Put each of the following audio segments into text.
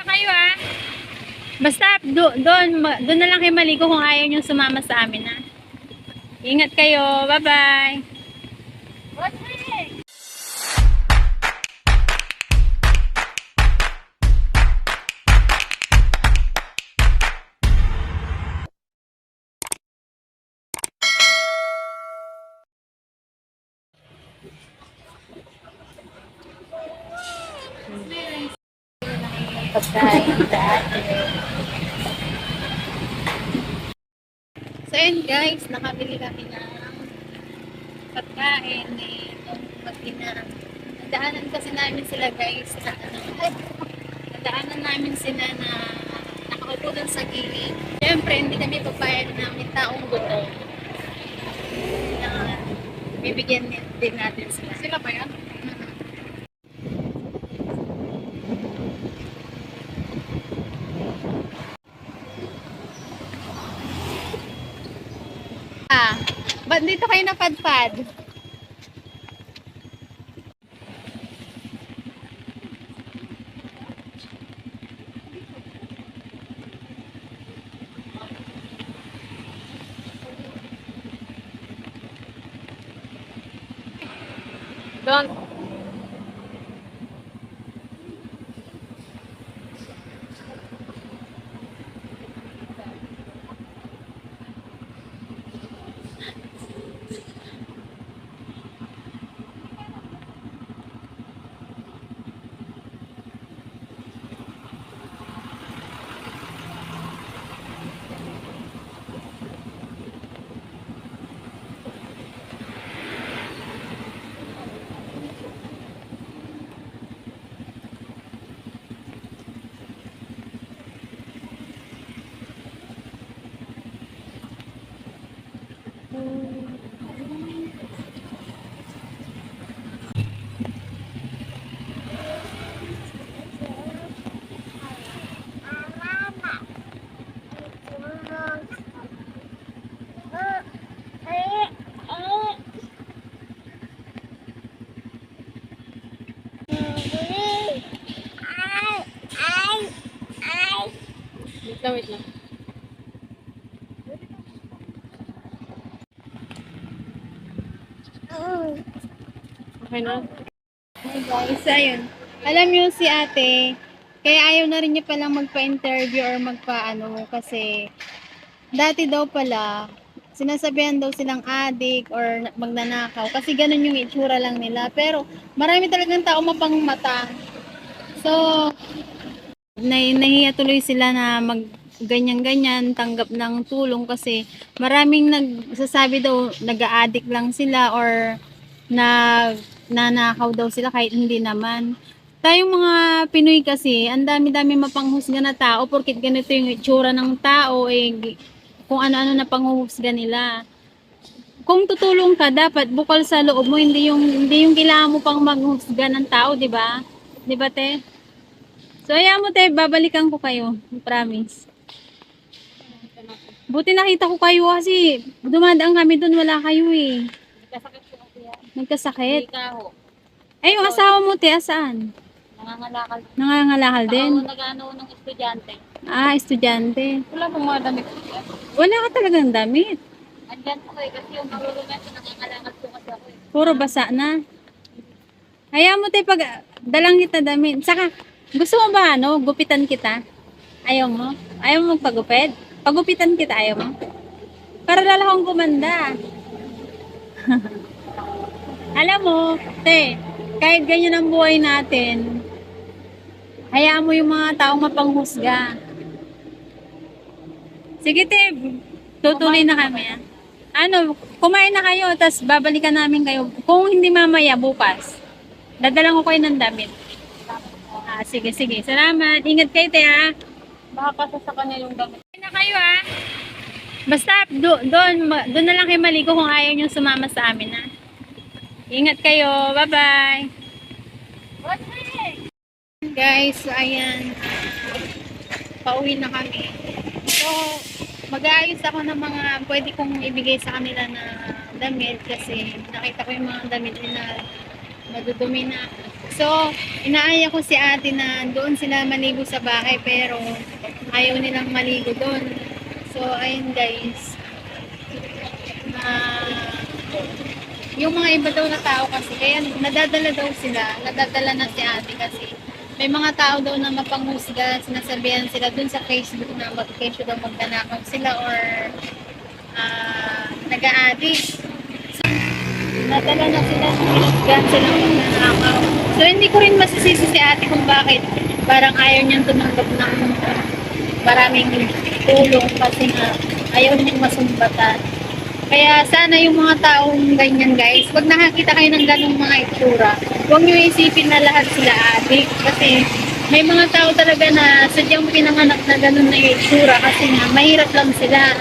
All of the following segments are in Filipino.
na kayo ah. Basta do, doon, doon na lang kayo maligo kung ayaw nyo sumama sa amin ha. Ingat kayo. Bye-bye. So yun guys, nakabili kami ng pagkain ni itong mag-ina. Nadaanan kasi namin sila guys na ano, nadaanan namin sila na nakaupo sa gilid. Siyempre, hindi kami papayag na may taong gutom. Na bibigyan din natin sila. Sila ba yan? Ah, ba't dito kayo napadpad? Don't. Wait lang, wait lang. Okay na? Hey guys, ayun. Alam niyo si ate, kaya ayaw na rin niya palang magpa-interview or magpa-ano kasi dati daw pala, sinasabihan daw silang adik or na- magnanakaw kasi ganun yung itsura lang nila. Pero marami talagang tao mapangmata. So, nahi- nahiya tuloy sila na mag ganyan-ganyan, tanggap ng tulong kasi maraming nagsasabi daw nag-a-addict lang sila or nag nanakaw daw sila kahit hindi naman. Tayong mga Pinoy kasi, ang dami-dami mapanghusga na tao porkit ganito yung itsura ng tao eh kung ano-ano na panghuhusga nila. Kung tutulong ka, dapat bukal sa loob mo, hindi yung hindi yung kailangan mo pang maghusga ng tao, 'di ba? 'Di ba, te? So, ayaw mo, te, babalikan ko kayo. Promise. Buti nakita ko kayo kasi dumadaan kami doon, wala kayo eh. Kasakit ko yan. Nagkasakit. Ay, yung asawa mo, te, asaan? Nangangalakal. Nangangalakal din. Ako nag-ano ng estudyante. Ah, estudyante. Wala pong mga damit ko. Wala ka talagang damit. Andyan po eh, kasi yung marurungan ko nangangalakal ko kasi ako eh. Puro basa na. Ayaw mo, te, pag dalang kita damit. Saka, gusto mo ba, ano, gupitan kita? Ayaw mo? Ayaw mo magpagupit? Pagupitan kita, ayaw mo? Para lalakong gumanda. Alam mo, te, kahit ganyan ang buhay natin, hayaan mo yung mga taong mapanghusga. Sige, te, tutuloy na kami. ah. Ano, kumain na kayo, tapos babalikan namin kayo. Kung hindi mamaya, bukas. Dadalang ko kayo ng damit. Ah, sige, sige. Salamat. Ingat kayo, te, ah. Baka kasi sa kanya yung damit. Kumain na kayo, ah. Basta, do, doon, doon na lang kayo maligo kung ayaw nyo sumama sa amin, ah. Ingat kayo. Bye-bye. Guys, ayan. Pauwi na kami. So, mag-aayos ako ng mga pwede kong ibigay sa kanila na damit kasi nakita ko yung mga damit nila madudumi na. So, inaaya ko si ate na doon sila maligo sa bahay pero ayaw nilang maligo doon. So, ayun guys. Ah, yung mga iba daw na tao kasi, kaya nadadala daw sila, nadadala na si ate kasi may mga tao daw na mapanghusga, sinasabihan sila dun sa Facebook na mag-kesyo daw magnanakaw sila or ah nag-a-addict. Nadala na sila, husgahan sila magnanakaw. So, hindi ko rin masisisi si ate kung bakit parang ayaw niyang tumanggap ng maraming tulong kasi nga ayaw niyang masumbatan. Kaya sana yung mga taong ganyan guys, pag nakakita kayo ng ganong mga itsura, huwag nyo isipin na lahat sila adik. Kasi may mga tao talaga na sadyang pinanganak na ganon na itsura kasi nga mahirap lang sila.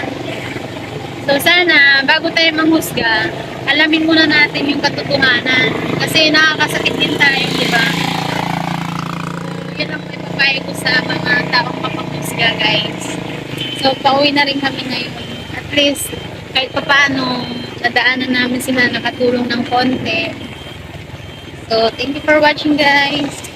So sana, bago tayo manghusga, alamin muna natin yung katotohanan. Kasi nakakasakit din tayo, di ba? Yun ang ipapayo ko sa mga taong mapanghusga guys. So pauwi na rin kami ngayon. At least, kahit pa paano, nadaanan namin sila nakatulong ng konti. So, thank you for watching guys.